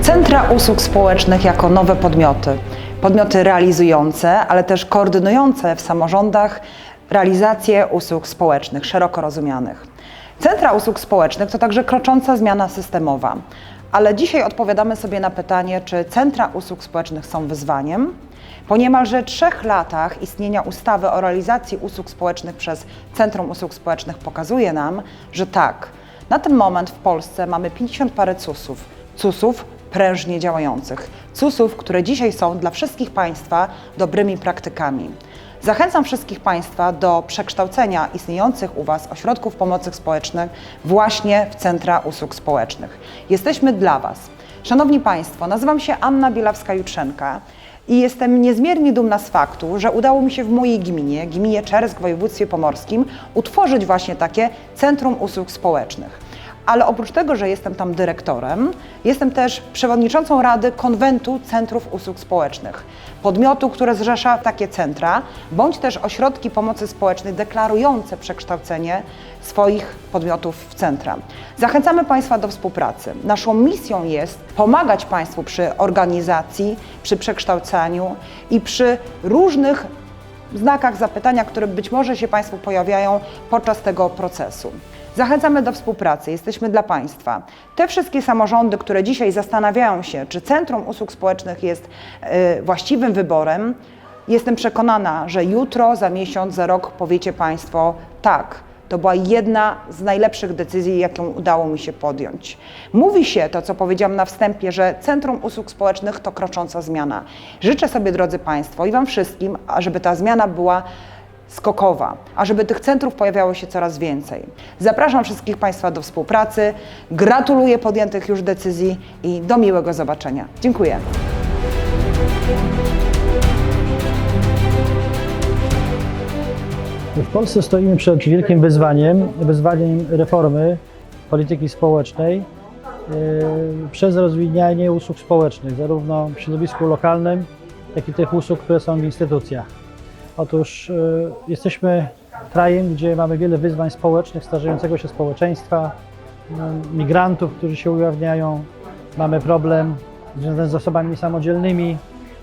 Centra usług społecznych jako nowe podmioty. Podmioty realizujące, ale też koordynujące w samorządach realizację usług społecznych, szeroko rozumianych. Centra usług społecznych to także krocząca zmiana systemowa. Ale dzisiaj odpowiadamy sobie na pytanie, czy centra usług społecznych są wyzwaniem? Po niemalże trzech latach istnienia ustawy o realizacji usług społecznych przez Centrum Usług Społecznych pokazuje nam, że tak. Na ten moment w Polsce mamy 50 parę CUS-ów. CUS-ów prężnie działających. CUS-ów, które dzisiaj są dla wszystkich Państwa dobrymi praktykami. Zachęcam wszystkich Państwa do przekształcenia istniejących u Was ośrodków pomocy społecznej właśnie w centra usług społecznych. Jesteśmy dla Was. Szanowni Państwo, nazywam się Anna Bielawska-Jutrzenka i jestem niezmiernie dumna z faktu, że udało mi się w mojej gminie, gminie Czersk w województwie pomorskim, utworzyć właśnie takie Centrum Usług Społecznych. Ale oprócz tego, że jestem tam dyrektorem, jestem też przewodniczącą Rady Konwentu Centrów Usług Społecznych. Podmiotu, które zrzesza takie centra, bądź też ośrodki pomocy społecznej deklarujące przekształcenie swoich podmiotów w centra. Zachęcamy Państwa do współpracy. Naszą misją jest pomagać Państwu przy organizacji, przy przekształcaniu i przy różnych znakach zapytania, które być może się Państwu pojawiają podczas tego procesu. Zachęcamy do współpracy, jesteśmy dla Państwa. Te wszystkie samorządy, które dzisiaj zastanawiają się, czy Centrum Usług Społecznych jest y, właściwym wyborem, jestem przekonana, że jutro, za miesiąc, za rok powiecie Państwo tak. To była jedna z najlepszych decyzji, jaką udało mi się podjąć. Mówi się to, co powiedziałam na wstępie, że Centrum Usług Społecznych to krocząca zmiana. Życzę sobie, drodzy Państwo, i Wam wszystkim, żeby ta zmiana była skokowa, a żeby tych centrów pojawiało się coraz więcej. Zapraszam wszystkich Państwa do współpracy, gratuluję podjętych już decyzji i do miłego zobaczenia. Dziękuję. W Polsce stoimy przed wielkim wyzwaniem, wyzwaniem reformy polityki społecznej yy, przez rozwijanie usług społecznych, zarówno w środowisku lokalnym, jak i tych usług, które są w instytucjach. Otóż yy, jesteśmy krajem, gdzie mamy wiele wyzwań społecznych, starzejącego się społeczeństwa, yy, migrantów, którzy się ujawniają, mamy problem związany z osobami niesamodzielnymi.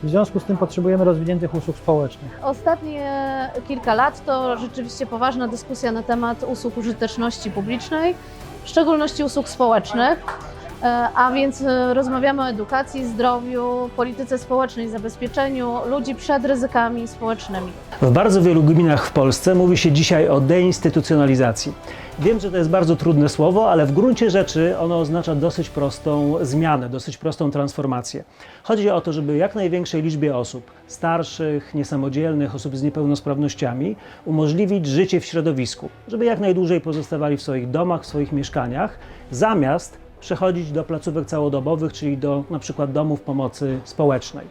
W związku z tym potrzebujemy rozwiniętych usług społecznych. Ostatnie kilka lat to rzeczywiście poważna dyskusja na temat usług użyteczności publicznej, w szczególności usług społecznych. E, A więc e, rozmawiamy o edukacji, zdrowiu, polityce społecznej, zabezpieczeniu ludzi przed ryzykami społecznymi. W bardzo wielu gminach w Polsce mówi się dzisiaj o deinstytucjonalizacji. Wiem, że to jest bardzo trudne słowo, ale w gruncie rzeczy ono oznacza dosyć prostą zmianę, dosyć prostą transformację. Chodzi o to, żeby jak największej liczbie osób, starszych, niesamodzielnych, osób z niepełnosprawnościami, umożliwić życie w środowisku, żeby jak najdłużej pozostawali w swoich domach, w swoich mieszkaniach, zamiast przechodzić do placówek całodobowych, czyli do na przykład domów pomocy społecznej.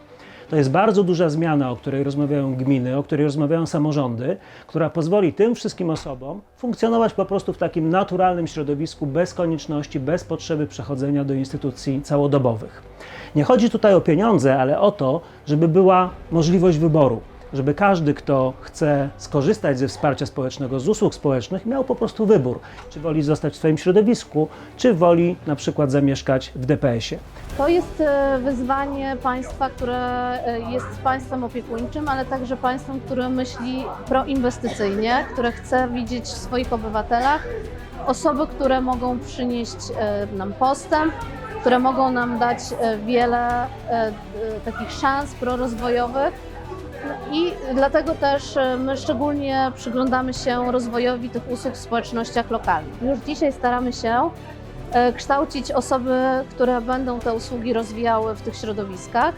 To jest bardzo duża zmiana, o której rozmawiają gminy, o której rozmawiają samorządy, która pozwoli tym wszystkim osobom funkcjonować po prostu w takim naturalnym środowisku, bez konieczności, bez potrzeby przechodzenia do instytucji całodobowych. Nie chodzi tutaj o pieniądze, ale o to, żeby była możliwość wyboru żeby każdy, kto chce skorzystać ze wsparcia społecznego, z usług społecznych, miał po prostu wybór, czy woli zostać w swoim środowisku, czy woli na przykład zamieszkać w DPS-ie. To jest e, wyzwanie państwa, które e, jest państwem opiekuńczym, ale także państwem, które myśli proinwestycyjnie, które chce widzieć w swoich obywatelach osoby, które mogą przynieść e, nam postęp, które mogą nam dać wiele takich szans prorozwojowych. I dlatego też e, my szczególnie przyglądamy się rozwojowi tych usług w społecznościach lokalnych. Już dzisiaj staramy się e, kształcić osoby, które będą te usługi rozwijały w tych środowiskach.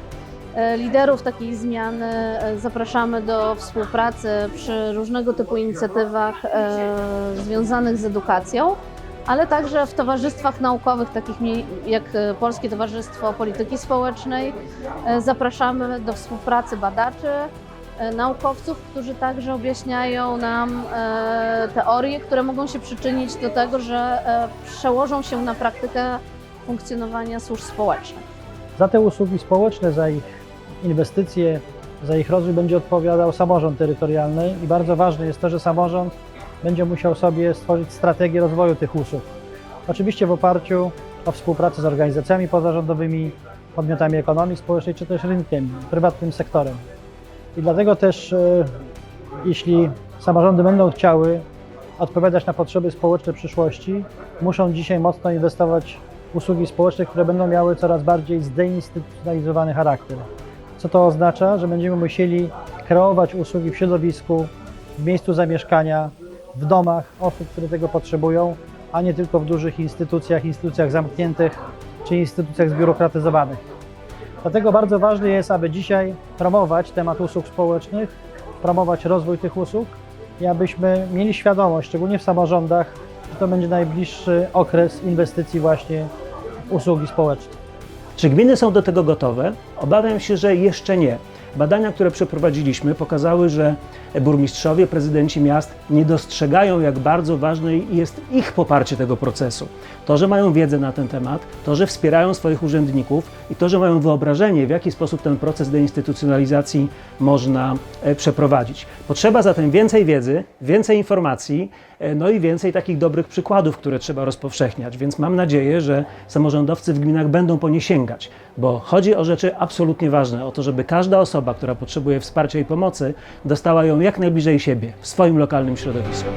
E, Liderów takiej zmiany zapraszamy do współpracy przy różnego typu inicjatywach związanych z edukacją, ale także w towarzystwach naukowych, takich jak e, Polskie Towarzystwo Polityki Społecznej. E, Zapraszamy do współpracy badaczy, e, naukowców, którzy także objaśniają nam teorie, które mogą się przyczynić do tego, że przełożą się na praktykę funkcjonowania służb społecznych. Za te usługi społeczne, za ich inwestycje, Za ich rozwój będzie odpowiadał samorząd terytorialny i bardzo ważne jest to, że samorząd będzie musiał sobie stworzyć strategię rozwoju tych usług. Oczywiście w oparciu o współpracę z organizacjami pozarządowymi, podmiotami ekonomii społecznej czy też rynkiem, prywatnym sektorem. I dlatego też, e, jeśli samorządy będą chciały odpowiadać na potrzeby społeczne przyszłości, muszą dzisiaj mocno inwestować w usługi społeczne, które będą miały coraz bardziej zdeinstytucjonalizowany charakter. Co to oznacza? Że będziemy musieli kreować usługi w środowisku, w miejscu zamieszkania, w domach osób, które tego potrzebują, a nie tylko w dużych instytucjach, instytucjach zamkniętych czy instytucjach zbiurokratyzowanych. Dlatego bardzo ważne jest, aby dzisiaj promować temat usług społecznych, promować rozwój tych usług i abyśmy mieli świadomość, szczególnie w samorządach, że to będzie najbliższy okres inwestycji właśnie w usługi społeczne. Czy gminy są do tego gotowe? Obawiam się, że jeszcze nie. Badania, które przeprowadziliśmy, pokazały, że burmistrzowie, prezydenci miast nie dostrzegają, jak bardzo ważne jest ich poparcie tego procesu. To, że mają wiedzę na ten temat, to, że wspierają swoich urzędników i to, że mają wyobrażenie, w jaki sposób ten proces deinstytucjonalizacji można e, przeprowadzić. Potrzeba zatem więcej wiedzy, więcej informacji, e, no i więcej takich dobrych przykładów, które trzeba rozpowszechniać. Więc mam nadzieję, że samorządowcy w gminach będą po nie sięgać, bo chodzi o rzeczy absolutnie ważne, o to, żeby każda osoba, która potrzebuje wsparcia i pomocy, dostała ją jak najbliżej siebie, w swoim lokalnym środowisku.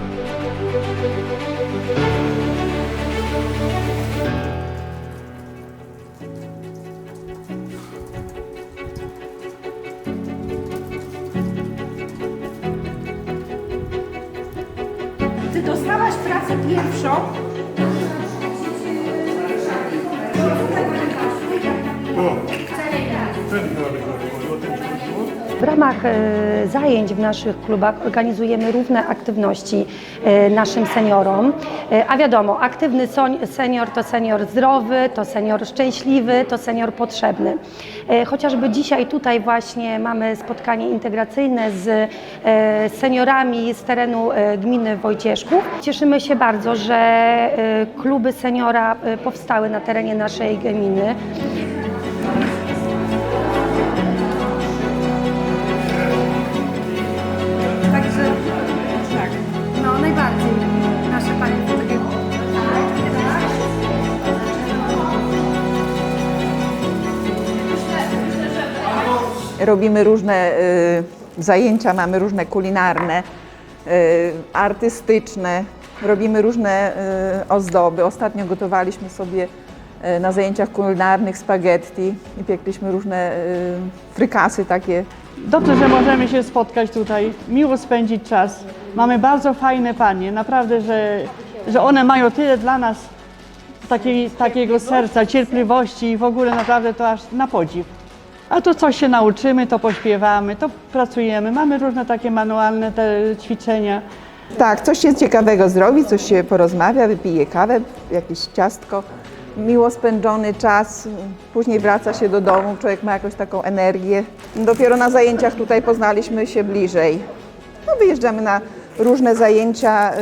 W ramach e, zajęć w naszych klubach organizujemy różne aktywności e, naszym seniorom. E, A wiadomo, aktywny senior to senior zdrowy, to senior szczęśliwy, to senior potrzebny. Chociażby dzisiaj tutaj właśnie mamy spotkanie integracyjne z seniorami z terenu gminy Wojcieszków. Cieszymy się bardzo, że kluby seniora powstały na terenie naszej gminy. Robimy różne y, zajęcia, mamy różne kulinarne, y, artystyczne, robimy różne y, ozdoby. Ostatnio gotowaliśmy sobie na zajęciach kulinarnych spaghetti i piekliśmy różne frykasy takie Dobrze, że możemy się spotkać tutaj, miło spędzić czas. Mamy bardzo fajne panie, naprawdę, że, że one mają tyle dla nas takiej, takiego serca, cierpliwości i w ogóle naprawdę to aż na podziw. A to coś się nauczymy, to pośpiewamy, to pracujemy. Mamy różne takie manualne te ćwiczenia. Tak, coś się ciekawego zrobi, coś się porozmawia, wypije kawę, jakieś ciastko. Miło spędzony czas, później wraca się do domu, człowiek ma jakąś taką energię. Dopiero na zajęciach tutaj poznaliśmy się bliżej. No, wyjeżdżamy na różne zajęcia,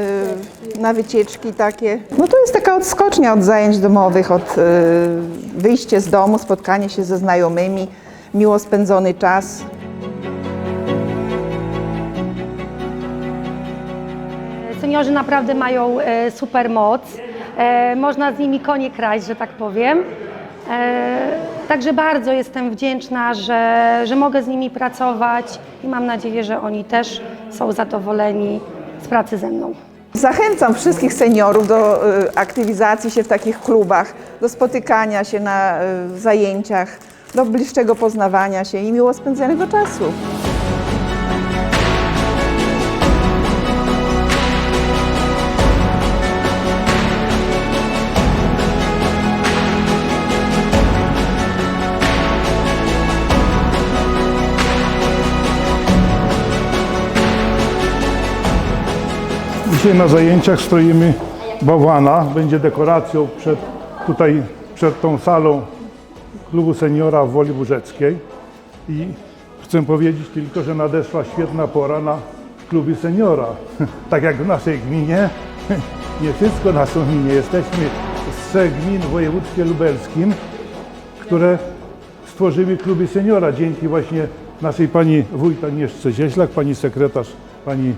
y, na wycieczki takie. No to jest taka odskocznia od zajęć domowych, od y, wyjście z domu, spotkanie się ze znajomymi, miło spędzony czas. Seniorzy naprawdę mają e, super moc. E, Można z nimi konie kraść, że tak powiem. E, Także bardzo jestem wdzięczna, że, że mogę z nimi pracować i mam nadzieję, że oni też są zadowoleni z pracy ze mną. Zachęcam wszystkich seniorów do aktywizacji się w takich klubach, do spotykania się na zajęciach, do bliższego poznawania się i miło spędzonego czasu. Dzisiaj na zajęciach stroimy bałwana. Będzie dekoracją przed, tutaj przed tą salą klubu seniora w Woli Burzeckiej. I chcę powiedzieć tylko, że nadeszła świetna pora na kluby seniora. Tak jak w naszej gminie, nie wszystko na są gminie. Jesteśmy z trzech gmin w województwie lubelskim, które stworzyły kluby seniora dzięki właśnie naszej pani wójt Agnieszce pani sekretarz, pani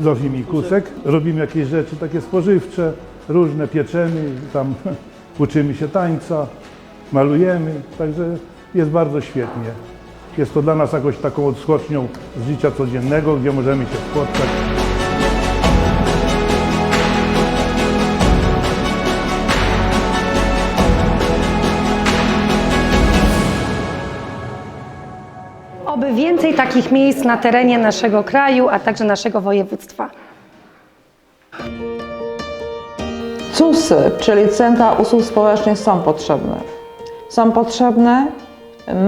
Zofii Mikusek. Robimy jakieś rzeczy takie spożywcze, różne pieczemy, tam uczymy się tańca, malujemy, także jest bardzo świetnie. Jest to dla nas jakąś taką odskocznią z życia codziennego, gdzie możemy się spotkać. Oby więcej takich miejsc na terenie naszego kraju, a także naszego województwa. CUSy, czyli Centra Usług Społecznych są potrzebne. Są potrzebne.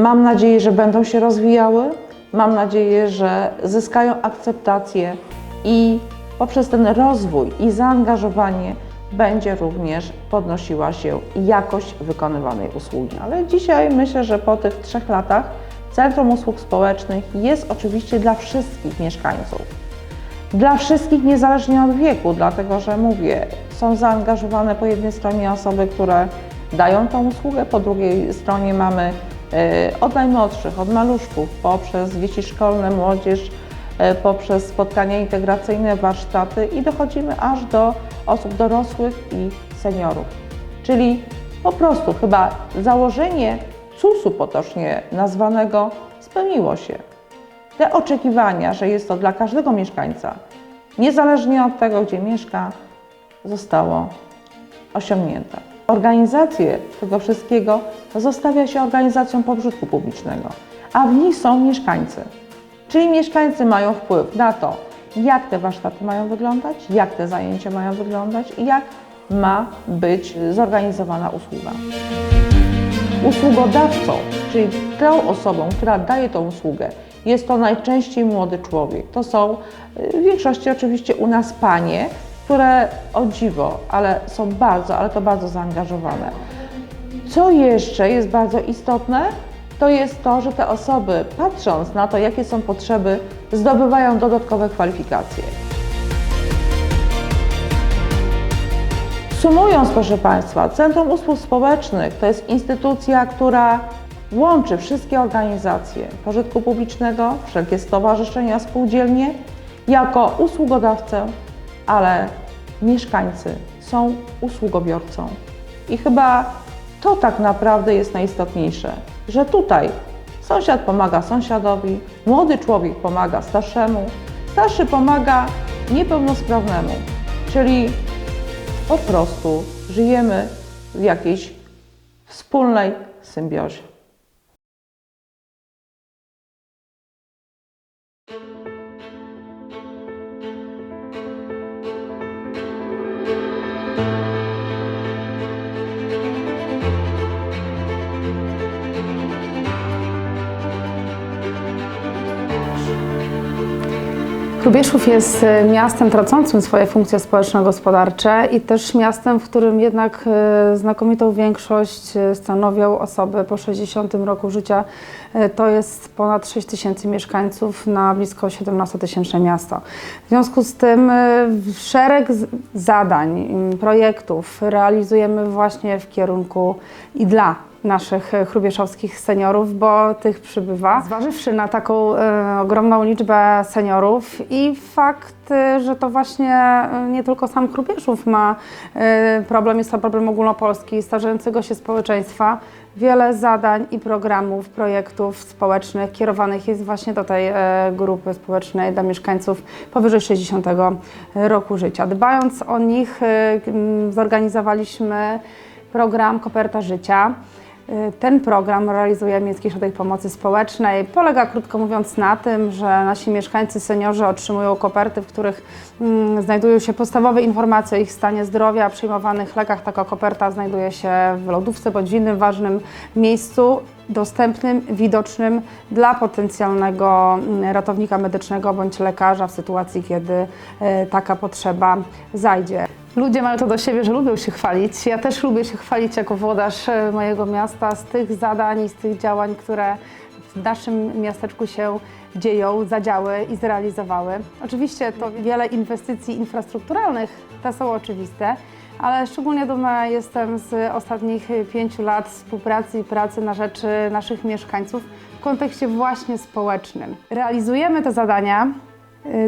Mam nadzieję, że będą się rozwijały. Mam nadzieję, że zyskają akceptację i poprzez ten rozwój i zaangażowanie będzie również podnosiła się jakość wykonywanej usługi. Ale dzisiaj myślę, że po tych trzech latach Centrum Usług Społecznych jest oczywiście dla wszystkich mieszkańców dla wszystkich niezależnie od wieku, dlatego że mówię, są zaangażowane po jednej stronie osoby, które dają tą usługę, po drugiej stronie mamy e, od najmłodszych, od maluszków, poprzez dzieci szkolne, młodzież, e, poprzez spotkania integracyjne, warsztaty i dochodzimy aż do osób dorosłych i seniorów. Czyli po prostu chyba założenie CUS-u potocznie nazwanego spełniło się te oczekiwania, że jest to dla każdego mieszkańca, niezależnie od tego, gdzie mieszka, zostało osiągnięte. Organizację tego wszystkiego zostawia się organizacjom pożytku publicznego, a w nich są mieszkańcy. Czyli mieszkańcy mają wpływ na to, jak te warsztaty mają wyglądać, jak te zajęcia mają wyglądać i jak ma być zorganizowana usługa usługodawcą, czyli tą osobą, która daje tą usługę, jest to najczęściej młody człowiek. To są y, w większości oczywiście u nas panie, które o dziwo, ale są bardzo, ale to bardzo zaangażowane. Co jeszcze jest bardzo istotne, to jest to, że te osoby, patrząc na to, jakie są potrzeby, zdobywają dodatkowe kwalifikacje. Sumując, proszę Państwa, Centrum Usług Społecznych to jest instytucja, która łączy wszystkie organizacje pożytku publicznego, wszelkie stowarzyszenia, spółdzielnie jako usługodawcę, ale mieszkańcy są usługobiorcą. I chyba to tak naprawdę jest najistotniejsze, że tutaj sąsiad pomaga sąsiadowi, młody człowiek pomaga starszemu, starszy pomaga niepełnosprawnemu, czyli po prostu żyjemy w jakiejś wspólnej symbiozie. Hrubieszów jest e, miastem tracącym swoje funkcje społeczno-gospodarcze i też miastem, w którym jednak e, znakomitą większość e, stanowią osoby po 60 roku życia. To jest ponad 6 tysięcy mieszkańców na blisko 17-tysięczne miasto. W związku z tym szereg zadań, m, projektów realizujemy właśnie w kierunku i dla naszych e, chrubieszowskich seniorów, bo tych przybywa. Zważywszy na taką e, ogromną liczbę seniorów i fakt, e, że to właśnie nie tylko sam Chrubieszów ma problem, jest to problem ogólnopolski starzejącego się społeczeństwa, wiele zadań i programów, projektów społecznych kierowanych jest właśnie do tej grupy społecznej dla mieszkańców powyżej 60 roku życia. Dbając o nich, zorganizowaliśmy program Koperta Życia. Y, Ten program realizuje Miejski Ośrodek Pomocy Społecznej. Polega krótko mówiąc na tym, że nasi mieszkańcy, seniorzy otrzymują koperty, w których mm, znajdują się podstawowe informacje o ich stanie zdrowia, przyjmowanych lekach. Taka koperta znajduje się w lodówce bądź w innym ważnym miejscu dostępnym, widocznym dla potencjalnego mm, ratownika medycznego bądź lekarza w sytuacji, kiedy e, taka potrzeba zajdzie. Ludzie mają to do siebie, że lubią się chwalić. Ja też lubię się chwalić jako włodarz e, mojego miasta z tych zadań i z tych działań, które w naszym miasteczku się dzieją, zadziały i zrealizowały. Oczywiście to wiele inwestycji infrastrukturalnych, te są oczywiste, ale szczególnie dumna jestem z ostatnich pięciu lat współpracy i pracy na rzecz naszych mieszkańców w kontekście właśnie społecznym. Realizujemy te zadania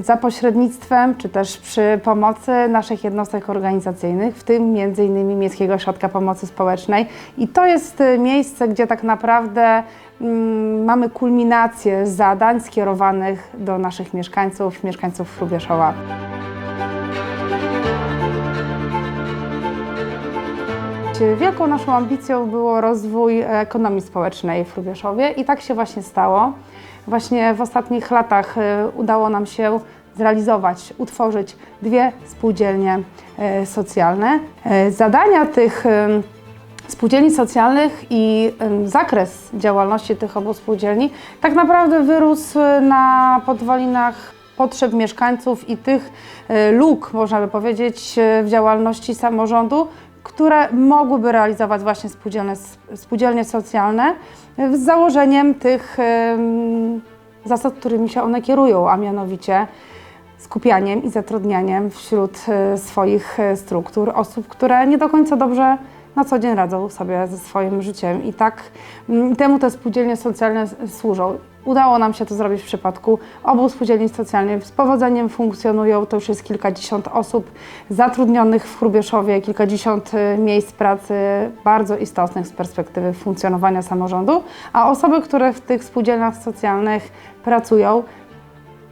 za pośrednictwem czy też przy pomocy naszych jednostek organizacyjnych, w tym m.in. Miejskiego Ośrodka Pomocy Społecznej. I to jest y, miejsce, gdzie tak naprawdę mm, mamy kulminację zadań skierowanych do naszych mieszkańców, mieszkańców Hrubieszowa. Wielką naszą ambicją było rozwój ekonomii społecznej w Hrubieszowie i tak się właśnie stało. Właśnie w ostatnich latach e, udało nam się zrealizować, utworzyć dwie spółdzielnie e, socjalne. E, Zadania tych spółdzielni socjalnych i zakres działalności tych obu spółdzielni tak naprawdę wyrósł na podwalinach potrzeb mieszkańców i tych luk, można by powiedzieć, w działalności samorządu, które mogłyby realizować właśnie spółdzielne, spółdzielnie socjalne e, z założeniem tych zasad, którymi się one kierują, a mianowicie skupianiem i zatrudnianiem wśród e, swoich e, struktur osób, które nie do końca dobrze na co dzień radzą sobie ze swoim życiem. I tak mm, temu te spółdzielnie socjalne służą. Udało nam się to zrobić w przypadku obu spółdzielni socjalnych. Z powodzeniem funkcjonują, to już jest kilkadziesiąt osób zatrudnionych w Hrubieszowie, kilkadziesiąt e, miejsc pracy bardzo istotnych z perspektywy funkcjonowania samorządu, a osoby, które w tych spółdzielniach socjalnych pracują,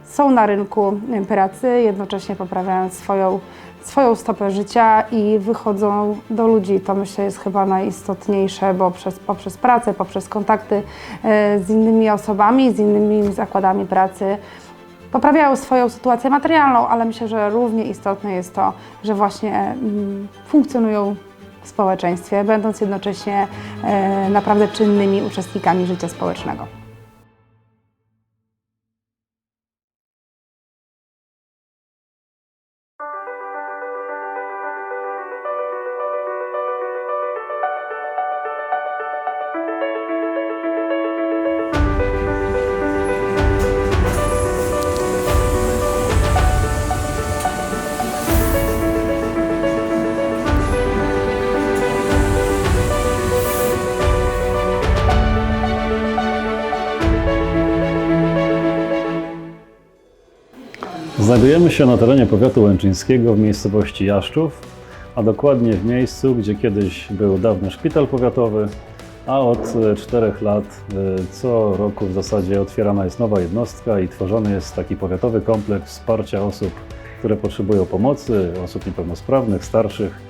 są na rynku pracy, jednocześnie poprawiając swoją, swoją stopę życia i wychodzą do ludzi. To myślę jest chyba najistotniejsze, bo przez, poprzez pracę, poprzez kontakty e, z innymi osobami, z innymi zakładami pracy poprawiają swoją sytuację materialną, ale myślę, że równie istotne jest to, że właśnie mm, funkcjonują w społeczeństwie, będąc jednocześnie e, naprawdę czynnymi uczestnikami życia społecznego. Znajdujemy się na terenie powiatu łęczyńskiego w miejscowości Jaszczów, a dokładnie w miejscu, gdzie kiedyś był dawny szpital powiatowy, a od e, czterech lat e, co roku w zasadzie otwierana jest nowa jednostka i tworzony jest taki powiatowy kompleks wsparcia osób, które potrzebują pomocy, osób niepełnosprawnych, starszych,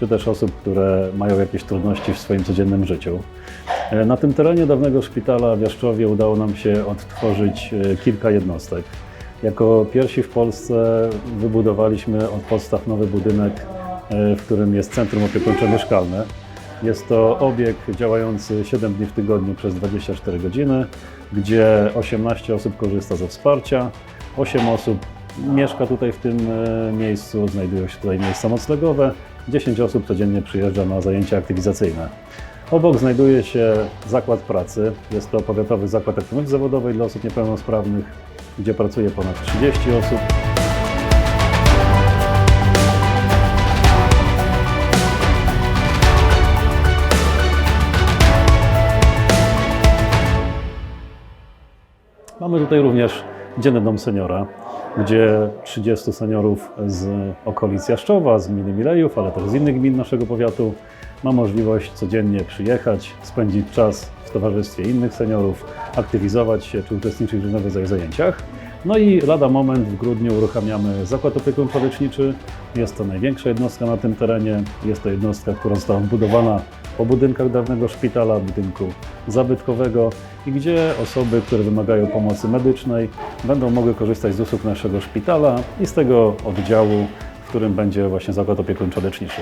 czy też osób, które mają jakieś trudności w swoim codziennym życiu. E, Na tym terenie dawnego szpitala w Jaszczowie udało nam się odtworzyć kilka jednostek. Jako pierwsi w Polsce wybudowaliśmy od podstaw nowy budynek, e, w którym jest Centrum Opiekuńczo-Mieszkalne. Jest to obiekt działający 7 dni w tygodniu przez 24 godziny, gdzie 18 osób korzysta ze wsparcia, 8 osób mieszka tutaj w tym e, miejscu, znajdują się tutaj miejsca noclegowe, 10 osób codziennie przyjeżdża na zajęcia aktywizacyjne. Obok znajduje się zakład pracy. Jest to powiatowy zakład aktywności zawodowej dla osób niepełnosprawnych, gdzie pracuje ponad 30 osób. Mamy tutaj również Dzienny Dom Seniora, gdzie 30 seniorów z okolic Jaszczowa, z gminy Milejów, ale też z innych gmin naszego powiatu ma możliwość codziennie przyjechać, spędzić czas w towarzystwie innych seniorów, aktywizować się czy uczestniczyć w różnego rodzaju zajęciach. No i lada moment w grudniu uruchamiamy zakład opiekuńczo-leczniczy. Jest to największa jednostka na tym terenie. Jest to jednostka, która została wbudowana po budynkach dawnego szpitala, budynku zabytkowego i gdzie osoby, które wymagają pomocy medycznej będą mogły korzystać z usług naszego szpitala i z tego oddziału, w którym będzie właśnie zakład opiekuńczo-leczniczy.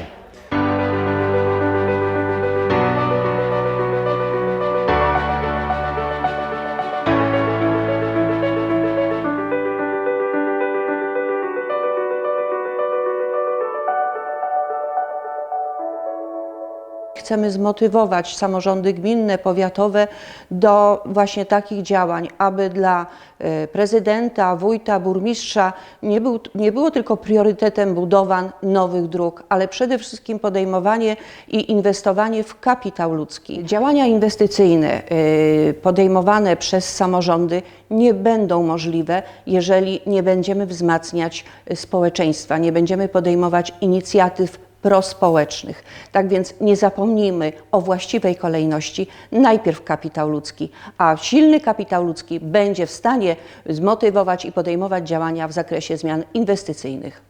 Chcemy zmotywować samorządy gminne, powiatowe do właśnie takich działań, aby dla e, prezydenta, wójta, burmistrza nie, był, nie było tylko priorytetem budowan nowych dróg, ale przede wszystkim podejmowanie i inwestowanie w kapitał ludzki. Działania inwestycyjne e, podejmowane przez samorządy nie będą możliwe, jeżeli nie będziemy wzmacniać e, społeczeństwa, nie będziemy podejmować inicjatyw prospołecznych. Tak więc nie zapomnijmy o właściwej kolejności. Najpierw kapitał ludzki, a silny kapitał ludzki będzie w stanie zmotywować i podejmować działania w zakresie zmian inwestycyjnych.